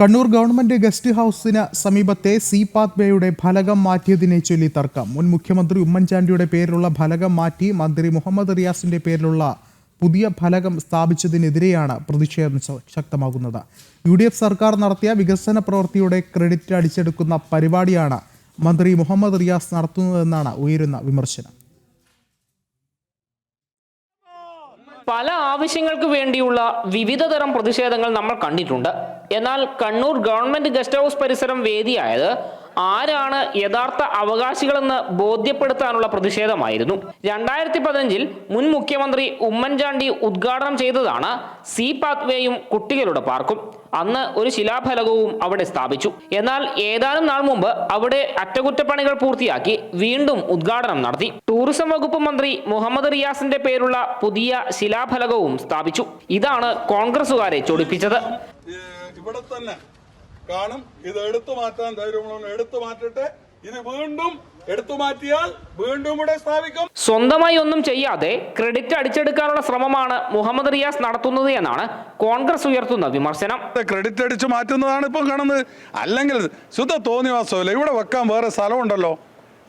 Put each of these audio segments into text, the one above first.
Kannur government guest ഹൌസിന് സമീപത്തെ C path വേയുടെ ഫലകം മാറ്റിയതിനെ ചൊല്ലി തർക്കം. മുൻ മുഖ്യമന്ത്രി ഉമ്മൻചാണ്ടിയുടെ പേരിലുള്ള ഫലകം മാറ്റി മന്ത്രി മുഹമ്മദ് റിയാസിന്റെ പേരിലുള്ള പുതിയ ഫലകം സ്ഥാപിച്ചതിനെതിരെയാണ് പ്രതിഷേധം ശക്തമാകുന്നത്. യു ഡി എഫ് സർക്കാർ നടത്തിയ വികസന പ്രവൃത്തിയുടെ ക്രെഡിറ്റ് അടിച്ചെടുക്കുന്ന പരിപാടിയാണ് മന്ത്രി മുഹമ്മദ് റിയാസ് നടത്തുന്നതെന്നാണ് ഉയരുന്ന വിമർശനം. പല ആവശ്യങ്ങൾക്ക് വേണ്ടിയുള്ള വിവിധ തരം പ്രതിഷേധങ്ങൾ നമ്മൾ കണ്ടിട്ടുണ്ട്. എന്നാൽ കണ്ണൂർ ഗവൺമെന്റ് ഗസ്റ്റ് ഹൗസ് പരിസരം വേദിയായത് ആരാണ് യഥാർത്ഥ അവകാശികളെന്ന് ബോധ്യപ്പെടുത്താനുള്ള പ്രതിഷേധമായിരുന്നു. രണ്ടായിരത്തി പതിനഞ്ചിൽ മുൻ മുഖ്യമന്ത്രി ഉമ്മൻചാണ്ടി ഉദ്ഘാടനം ചെയ്തതാണ് സി പാത്വേയും കുട്ടികളുടെ പാർക്കും. അന്ന് ഒരു ശിലാഫലകവും അവിടെ സ്ഥാപിച്ചു. എന്നാൽ ഏതാനും നാൾ മുമ്പ് അവിടെ അറ്റകുറ്റപ്പണികൾ പൂർത്തിയാക്കി വീണ്ടും ഉദ്ഘാടനം നടത്തി. ടൂറിസം വകുപ്പ് മന്ത്രി മുഹമ്മദ് റിയാസിന്റെ പേരുള്ള പുതിയ ശിലാഫലകവും സ്ഥാപിച്ചു. ഇതാണ് കോൺഗ്രസുകാരെ ചൊടിപ്പിച്ചത്. ഇവിടെ തന്നെ കാണും. ഇത് എടുത്തു മാറ്റാൻ ധൈര്യമുള്ള എടുത്തു മാറ്റട്ടെ. ഇത് വീണ്ടും എടുത്തു മാറ്റിയാൽ വീണ്ടും ഇവിടെ സ്ഥാപിക്കും. സ്വന്തമായി ഒന്നും ചെയ്യാതെ ക്രെഡിറ്റ് അടിച്ചെടുക്കാനുള്ള ശ്രമമാണ് മുഹമ്മദ് റിയാസ് നടത്തുന്നത് എന്നാണ് കോൺഗ്രസ് ഉയർത്തുന്ന വിമർശനം. ക്രെഡിറ്റ് അടിച്ചു മാറ്റുന്നതാണ് ഇപ്പം കാണുന്നത്. അല്ലെങ്കിൽ ശുദ്ധ തോന്നിവാസമല്ല? ഇവിടെ വെക്കാൻ വേറെ സ്ഥലമുണ്ടല്ലോ.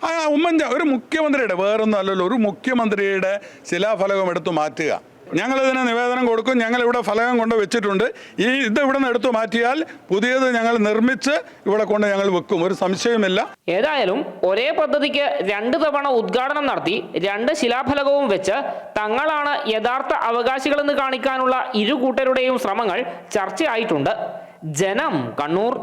ആ ഉമ്മൻചാ ഒരു മുഖ്യമന്ത്രിയുടെ വേറൊന്നും അല്ലല്ലോ. ഒരു മുഖ്യമന്ത്രിയുടെ ശിലാഫലകം എടുത്തു മാറ്റുക. ഞങ്ങൾ ഇതിന് നിവേദനം കൊടുക്കും. ഞങ്ങൾ ഇവിടെ ഫലകം കൊണ്ട് വെച്ചിട്ടുണ്ട്. ഈ ഇത് ഇവിടെ നിന്ന് എടുത്തു മാറ്റിയാൽ പുതിയത് ഞങ്ങൾ നിർമ്മിച്ച് ഇവിടെ കൊണ്ട് ഞങ്ങൾ വെക്കും. ഒരു സംശയമില്ല ഏതായാലും ഒരേ പദ്ധതിക്ക് രണ്ട് തവണ ഉദ്ഘാടനം നടത്തി രണ്ട് ശിലാഫലകവും വെച്ച് തങ്ങളാണ് യഥാർത്ഥ അവകാശികളെന്ന് കാണിക്കാനുള്ള ഇരു കൂട്ടരുടെയും ശ്രമങ്ങൾ ചർച്ചയായിട്ടുണ്ട്. ജനം കണ്ണൂർ.